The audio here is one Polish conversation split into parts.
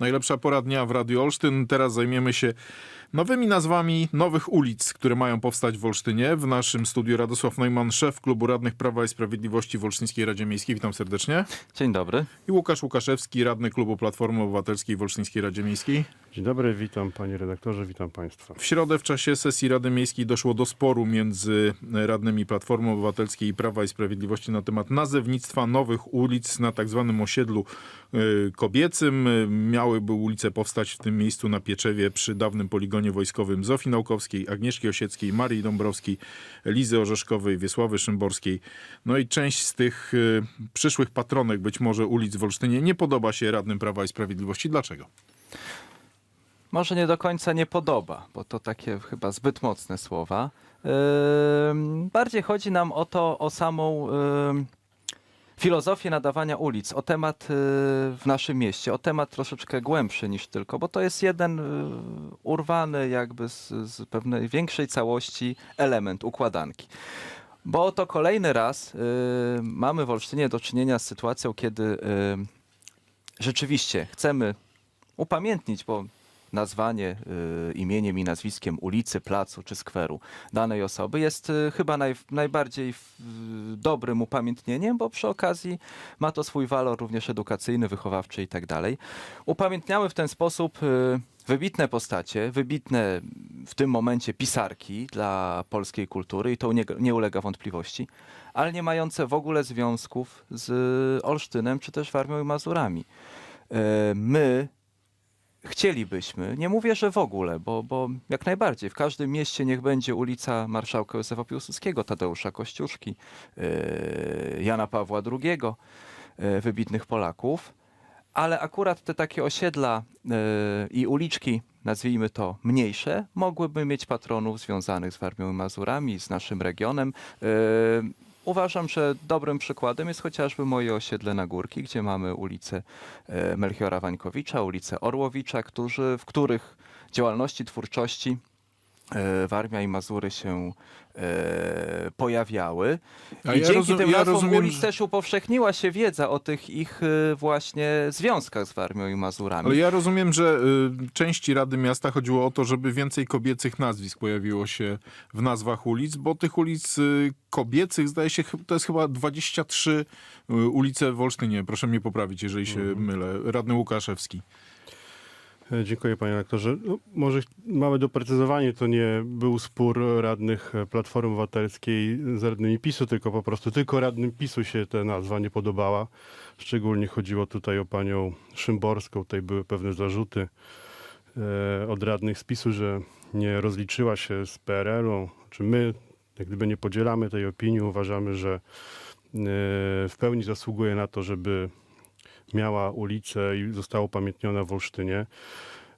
Najlepsza pora dnia w Radiu Olsztyn. Teraz zajmiemy się nowymi nazwami nowych ulic, które mają powstać w Olsztynie. W naszym studiu Radosław Neumann, szef Klubu Radnych Prawa i Sprawiedliwości w Olsztyńskiej Radzie Miejskiej. Witam serdecznie. Dzień dobry. I Łukasz Łukaszewski, radny Klubu Platformy Obywatelskiej w Olsztyńskiej Radzie Miejskiej. Dzień dobry, witam panie redaktorze, witam państwa. W środę w czasie sesji Rady Miejskiej doszło do sporu między radnymi Platformy Obywatelskiej i Prawa i Sprawiedliwości na temat nazewnictwa nowych ulic na tak zwanym osiedlu y, kobiecym. Miałyby ulice powstać w tym miejscu na Pieczewie przy dawnym poligonie wojskowym Zofii Naukowskiej, Agnieszki Osieckiej, Marii Dąbrowskiej, Lizy Orzeszkowej, Wiesławy Szymborskiej. No i część z tych y, przyszłych patronek być może ulic w Olsztynie nie podoba się radnym Prawa i Sprawiedliwości. Dlaczego? Może nie do końca nie podoba, bo to takie chyba zbyt mocne słowa. Bardziej chodzi nam o to, o samą filozofię nadawania ulic, o temat y, w naszym mieście, o temat troszeczkę głębszy niż tylko, bo to jest jeden y, urwany jakby z, z pewnej większej całości element układanki. Bo oto kolejny raz y, mamy w Olsztynie do czynienia z sytuacją, kiedy rzeczywiście chcemy upamiętnić, bo nazwanie y, imieniem i nazwiskiem ulicy, placu czy skweru danej osoby jest y, chyba naj, najbardziej w, y, dobrym upamiętnieniem, bo przy okazji ma to swój walor również edukacyjny, wychowawczy i tak dalej. Upamiętniamy w ten sposób y, wybitne postacie, wybitne w tym momencie pisarki dla polskiej kultury i to nie, nie ulega wątpliwości, ale nie mające w ogóle związków z Olsztynem czy też Warmią i Mazurami. Y, My chcielibyśmy, nie mówię, że w ogóle, bo, bo jak najbardziej, w każdym mieście niech będzie ulica Marszałka Józefa Piłsudskiego, Tadeusza Kościuszki, yy, Jana Pawła II, yy, wybitnych Polaków, ale akurat te takie osiedla yy, i uliczki, nazwijmy to mniejsze, mogłyby mieć patronów związanych z Warmią i Mazurami, z naszym regionem. Uważam, że dobrym przykładem jest chociażby moje osiedle na Górki, gdzie mamy ulicę e, Melchiora Wańkowicza, ulicę Orłowicza, którzy, w których działalności twórczości Warmia i Mazury się e, pojawiały. I ja dzięki rozum- tym ja nazwom rozumiem, ulic że- też upowszechniła się wiedza o tych ich e, właśnie związkach z Warmią i Mazurami. Ale ja rozumiem, że y, części Rady Miasta chodziło o to, żeby więcej kobiecych nazwisk pojawiło się w nazwach ulic, bo tych ulic y, kobiecych zdaje się, to jest chyba 23 y, ulice w Olsztynie. Proszę mnie poprawić, jeżeli się mylę. Radny Łukaszewski. E, Dziękuję panie redaktorze. No, może małe doprecyzowanie, to nie był spór radnych e, Platformy Obywatelskiej z radnymi PiSu, tylko po prostu tylko radnym PiSu się ta nazwa nie podobała. Szczególnie chodziło tutaj o panią Szymborską, tutaj były pewne zarzuty e, od radnych z PiSu, że nie rozliczyła się z PRL-u, czy my jak gdyby nie podzielamy tej opinii, uważamy, że e, w pełni zasługuje na to, żeby miała ulicę i została upamiętniona w Olsztynie.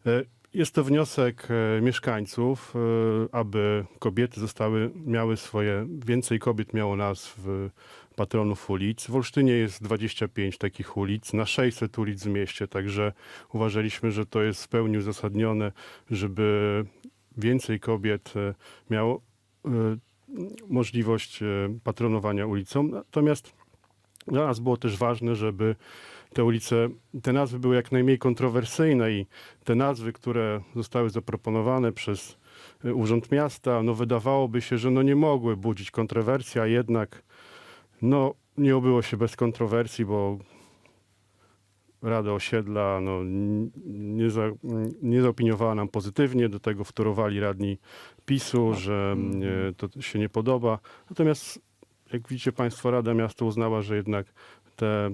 E, Jest to wniosek e, mieszkańców, e, aby kobiety zostały, miały swoje, więcej kobiet miało nazw patronów ulic. W Olsztynie jest 25 takich ulic na 600 ulic w mieście, także uważaliśmy, że to jest w pełni uzasadnione, żeby więcej kobiet miało możliwość patronowania ulicą. Natomiast dla nas było też ważne, żeby te ulice, te nazwy były jak najmniej kontrowersyjne i te nazwy, które zostały zaproponowane przez y, Urząd Miasta, no wydawałoby się, że no nie mogły budzić kontrowersji, a jednak no nie obyło się bez kontrowersji, bo Rada Osiedla no, nie, za, nie zaopiniowała nam pozytywnie, do tego wtórowali radni PiSu, że nie, to się nie podoba. Natomiast jak widzicie Państwo, Rada Miasta uznała, że jednak te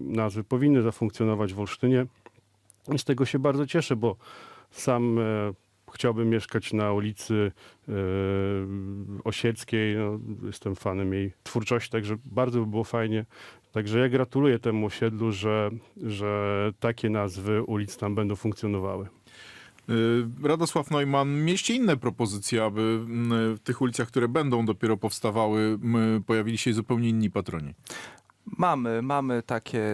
nazwy powinny zafunkcjonować w Olsztynie. I z tego się bardzo cieszę, bo sam e, chciałbym mieszkać na ulicy e, Osieckiej. No, jestem fanem jej twórczości, także bardzo by było fajnie. Także ja gratuluję temu osiedlu, że, że takie nazwy ulic tam będą funkcjonowały. Y, Radosław Neumann, mieście inne propozycje, aby w tych ulicach, które będą dopiero powstawały, pojawili się zupełnie inni patroni. Mamy, mamy takie,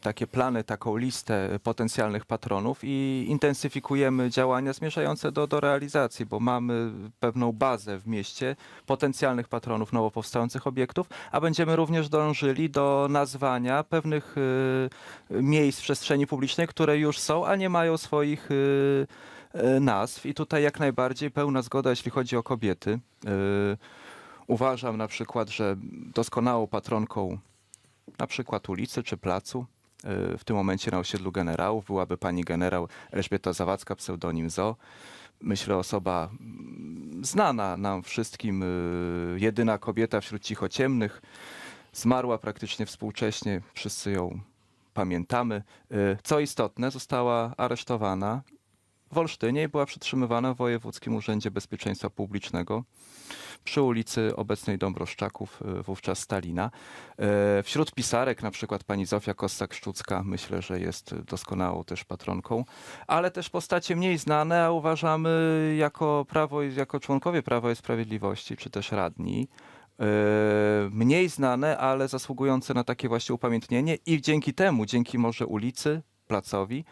takie plany, taką listę potencjalnych patronów i intensyfikujemy działania zmierzające do, do realizacji, bo mamy pewną bazę w mieście potencjalnych patronów nowo powstających obiektów, a będziemy również dążyli do nazwania pewnych y, miejsc w przestrzeni publicznej, które już są, a nie mają swoich y, y, nazw. I tutaj jak najbardziej pełna zgoda, jeśli chodzi o kobiety. Y, Uważam na przykład, że doskonałą patronką na przykład ulicy czy placu, y, w tym momencie na osiedlu generałów byłaby pani generał Elżbieta Zawadzka, pseudonim Zo. Myślę osoba mm, znana nam wszystkim, y, jedyna kobieta wśród cichociemnych. Zmarła praktycznie współcześnie, wszyscy ją pamiętamy. Y, Co istotne, została aresztowana w Olsztynie i była przetrzymywana w Wojewódzkim Urzędzie Bezpieczeństwa Publicznego przy ulicy obecnej Dąbrowszczaków, y, wówczas Stalina. E, Wśród pisarek na przykład pani Zofia Kossak-Szczucka myślę, że jest doskonałą też patronką, ale też postacie mniej znane, a uważamy jako prawo, jako członkowie Prawa i Sprawiedliwości, czy też radni, e, mniej znane, ale zasługujące na takie właśnie upamiętnienie i dzięki temu, dzięki może ulicy, placowi,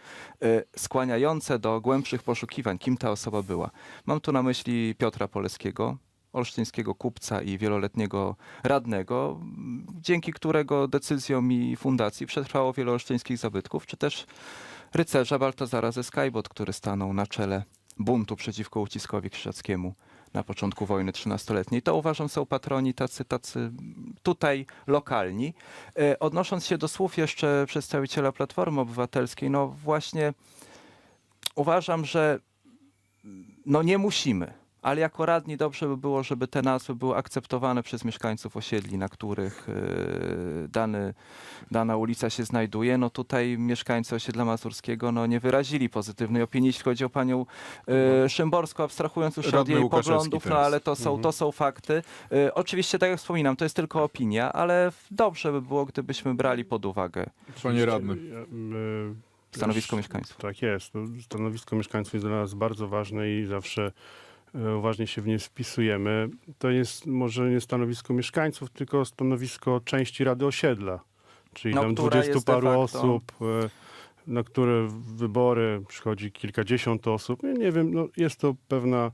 e, skłaniające do głębszych poszukiwań, kim ta osoba była. Mam tu na myśli Piotra Poleskiego, olsztyńskiego kupca i wieloletniego radnego, dzięki którego decyzjom i fundacji przetrwało wiele olsztyńskich zabytków, czy też rycerza Baltazara ze Skybot, który stanął na czele buntu przeciwko uciskowi krzyżackiemu na początku wojny trzynastoletniej. To uważam są patroni tacy, tacy tutaj lokalni. E, Odnosząc się do słów jeszcze przedstawiciela Platformy Obywatelskiej, no właśnie uważam, że no nie musimy, ale jako radni dobrze by było, żeby te nazwy były akceptowane przez mieszkańców osiedli, na których e, dany, dana ulica się znajduje. No tutaj mieszkańcy osiedla mazurskiego no, nie wyrazili pozytywnej opinii, jeśli chodzi o panią e, Szymborską, abstrahując już od Radny jej Łukaszewski poglądów, no teraz. ale to są, to są fakty. E, oczywiście, tak jak wspominam, to jest tylko opinia, ale dobrze by było, gdybyśmy brali pod uwagę Panie radny. Ja, e, stanowisko mieszkańców. Tak jest. No, stanowisko mieszkańców jest dla nas bardzo ważne i zawsze uważnie się w nie wpisujemy. To jest może nie stanowisko mieszkańców, tylko stanowisko części Rady Osiedla, czyli No, tam która 20 jest de paru osób, e, na które wybory przychodzi kilkadziesiąt osób. Nie, nie wiem, no, jest to pewna,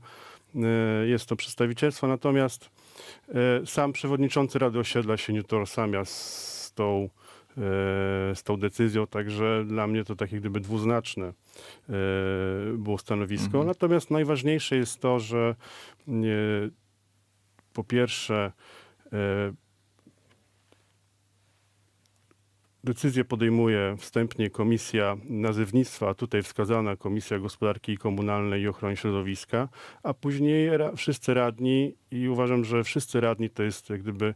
e, jest to przedstawicielstwo, natomiast e, sam przewodniczący Rady Osiedla się nie tożsamia z tą e, z tą decyzją, także dla mnie to takie gdyby dwuznaczne e, było stanowisko. Mhm. Natomiast najważniejsze jest to, że nie, po pierwsze e, decyzję podejmuje wstępnie Komisja Nazewnictwa, a tutaj wskazana Komisja Gospodarki Komunalnej i Ochrony Środowiska, a później ra, wszyscy radni i uważam, że wszyscy radni to jest jak gdyby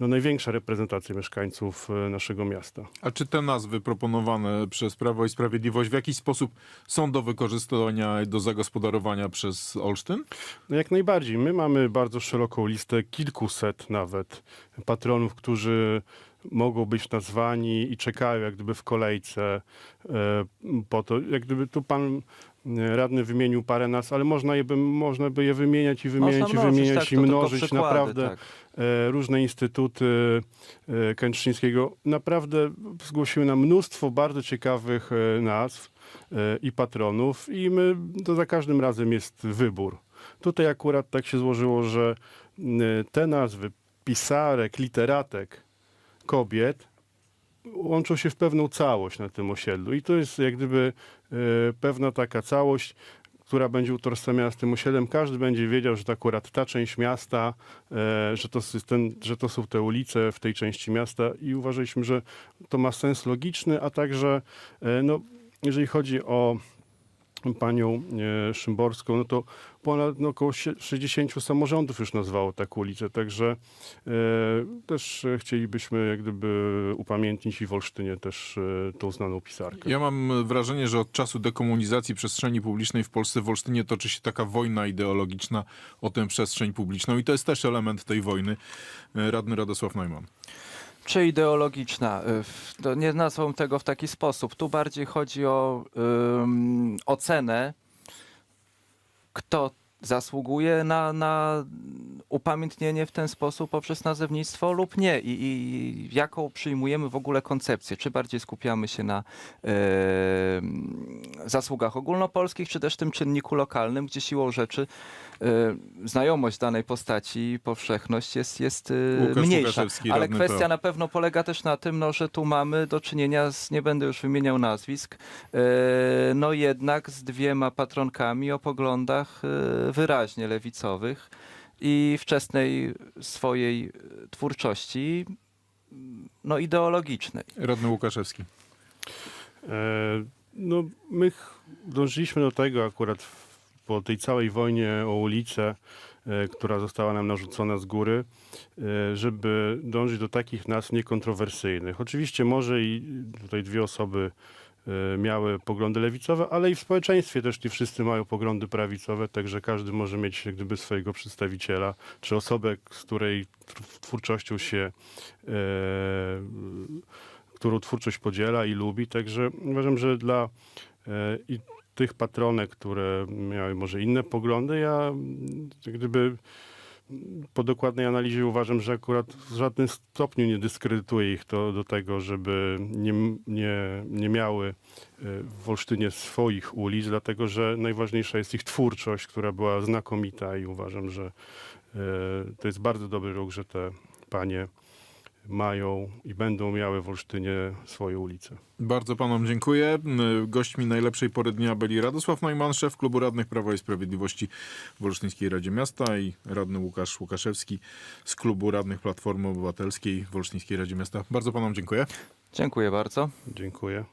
no, największa reprezentacja mieszkańców e, naszego miasta. A czy te nazwy proponowane przez Prawo i Sprawiedliwość w jakiś sposób są do wykorzystania i do zagospodarowania przez Olsztyn? No jak najbardziej. My mamy bardzo szeroką listę, kilkuset nawet patronów, którzy mogą być nazwani i czekają jak gdyby w kolejce e, po to. Jak gdyby tu pan e, radny wymienił parę nazw, ale można, je by, można by je wymieniać i wymieniać Można i wymieniać tak, i mnożyć. przykłady, Naprawdę tak. e, różne instytuty Kętrzyńskiego naprawdę zgłosiły nam mnóstwo bardzo ciekawych nazw i patronów i my, to za każdym razem jest wybór. Tutaj akurat tak się złożyło, że te nazwy pisarek, literatek, kobiet łączą się w pewną całość na tym osiedlu i to jest jak gdyby e, pewna taka całość, która będzie utożsamiana z tym osiedlem. Każdy będzie wiedział, że to akurat ta część miasta, e, że, to ten, że to są te ulice w tej części miasta i uważaliśmy, że to ma sens logiczny, a także e, no, jeżeli chodzi o panią e, Szymborską, no to ponad no, około sie- 60 samorządów już nazwało taką ulicę, także e, też chcielibyśmy jak gdyby upamiętnić i w Olsztynie też e, tą znaną pisarkę. Ja mam wrażenie, że od czasu dekomunizacji przestrzeni publicznej w Polsce w Olsztynie toczy się taka wojna ideologiczna o tę przestrzeń publiczną i to jest też element tej wojny. E, Radny Radosław Neumann. Czy ideologiczna? Y, To nie nazwą tego w taki sposób. Tu bardziej chodzi o ocenę, kto zasługuje na, na upamiętnienie w ten sposób poprzez nazewnictwo lub nie i, i jaką przyjmujemy w ogóle koncepcję. Czy bardziej skupiamy się na e, zasługach ogólnopolskich, czy też tym czynniku lokalnym, gdzie siłą rzeczy e, znajomość danej postaci, powszechność jest, jest Łukasz mniejsza. Łukaszewski, Ale radny kwestia PO. na pewno polega też na tym, no, że tu mamy do czynienia z, nie będę już wymieniał nazwisk, e, no jednak z dwiema patronkami o poglądach e, wyraźnie lewicowych i wczesnej swojej e, twórczości no, ideologicznej. Radny Łukaszewski. E, No, my dążyliśmy do tego akurat po tej całej wojnie o ulicę, e, która została nam narzucona z góry, e, żeby dążyć do takich nazw niekontrowersyjnych. Oczywiście może i tutaj dwie osoby e, miały poglądy lewicowe, ale i w społeczeństwie też nie wszyscy mają poglądy prawicowe, także każdy może mieć gdyby swojego przedstawiciela, czy osobę, z której tw- twórczością się e, którą twórczość podziela i lubi. Także uważam, że dla e, i tych patronek, które miały może inne poglądy, ja mm, gdyby mm, po dokładnej analizie uważam, że akurat w żadnym stopniu nie dyskredytuje ich to do tego, żeby nie, nie, nie miały e, w Olsztynie swoich ulic, dlatego że najważniejsza jest ich twórczość, która była znakomita i uważam, że e, to jest bardzo dobry ruch, że te panie mają i będą miały w Olsztynie swoje ulice. Bardzo panom dziękuję. Gośćmi najlepszej pory dnia byli Radosław Neumann, szef Klubu Radnych Prawa i Sprawiedliwości w Olsztyńskiej Radzie Miasta i radny Łukasz Łukaszewski z Klubu Radnych Platformy Obywatelskiej w Olsztyńskiej Radzie Miasta. Bardzo panom dziękuję. Dziękuję bardzo. Dziękuję.